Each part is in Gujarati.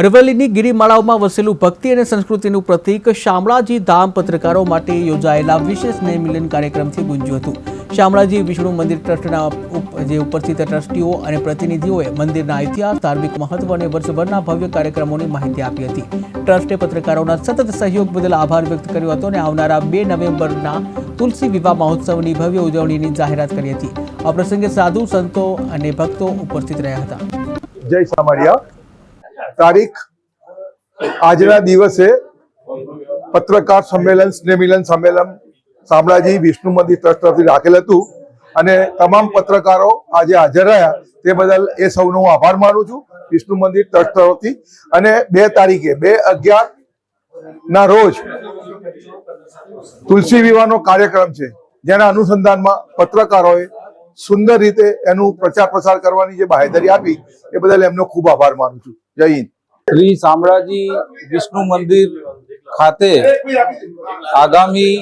અરવલ્લીની ગિરિમાળાઓમાં વસેલું ભક્તિ અને સંસ્કૃતિનું પ્રતીક શામળાજી ધામ પત્રકારો માટે યોજાયેલા વિશેષ સ્નેહ મિલન કાર્યક્રમથી ગુંજ્યું હતું. શામળાજી વિષ્ણુ મંદિર ટ્રસ્ટના જે ઉપસ્થિત ટ્રસ્ટીઓ અને પ્રતિનિધિઓએ મંદિરના ઇતિહાસ, ધાર્મિક મહત્વ અને વર્ષભરના ભવ્ય કાર્યક્રમોની માહિતી આપી હતી. ટ્રસ્ટે પત્રકારોના સતત સહયોગ બદલ આભાર વ્યક્ત કર્યો હતો અને આવનારા બે નવેમ્બરના તુલસી વિવાહ મહોત્સવની ભવ્ય ઉજવણીની જાહેરાત કરી હતી. આ પ્રસંગે સાધુ, સંતો અને ભક્તો ઉપસ્થિત રહ્યા હતા. જય સામરિયા તારીખ, આજના દિવસે પત્રકાર સંમેલન, સ્નેહ મિલન સંમેલન શામળાજી વિષ્ણુ મંદિર ટ્રસ્ટ તરફથી રાખેલ હતું અને તમામ પત્રકારો આજે હાજર રહ્યા. તે બદલ એ સૌનો હું આભાર માનું છું વિષ્ણુ મંદિર ટ્રસ્ટ તરફથી. અને બે તારીખે, બે અગિયાર ના રોજ તુલસી વિવાહનો કાર્યક્રમ છે, જેના અનુસંધાનમાં પત્રકારોએ સુંદર રીતે એનું પ્રચાર પ્રસાર કરવાની જે બાહેધરી આપી, એ બદલ એમનો ખૂબ આભાર માનું છું. જય હિન્દ. શ્રી શામળાજી વિષ્ણુ મંદિર ખાતે આગામી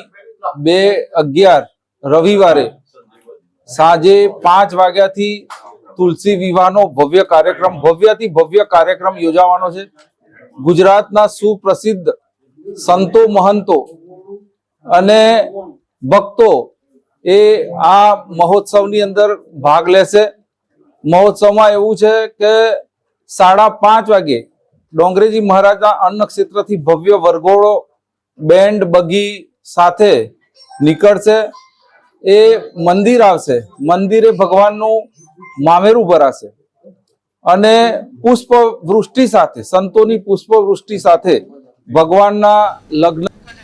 બે અગિયાર રવિવારે સાંજે પાંચ વાગ્યાથી તુલસી વિવાહનો ભવ્ય કાર્યક્રમ, ભવ્યથી ભવ્ય કાર્યક્રમ યોજાવાનો છે. ગુજરાતના સુપ્રસિદ્ધ સંતો મહંતો અને ભક્તો એ આ મહોત્સવની અંદર ભાગ લેશે. મહોત્સવમાં એવું છે કે સાડા પાંચ વાગે ડોંગરેજી મહારાજના અન્ન ભવ્ય વરઘોડો, બેન્ડ, બગી સાથે નીકળશે. એ મંદિર આવશે. મંદિરે ભગવાનનું મામેરું ભરાશે. અને પુષ્પ વૃષ્ટિ સાથે, સંતોની પુષ્પ વૃષ્ટિ સાથે ભગવાનના લગ્ન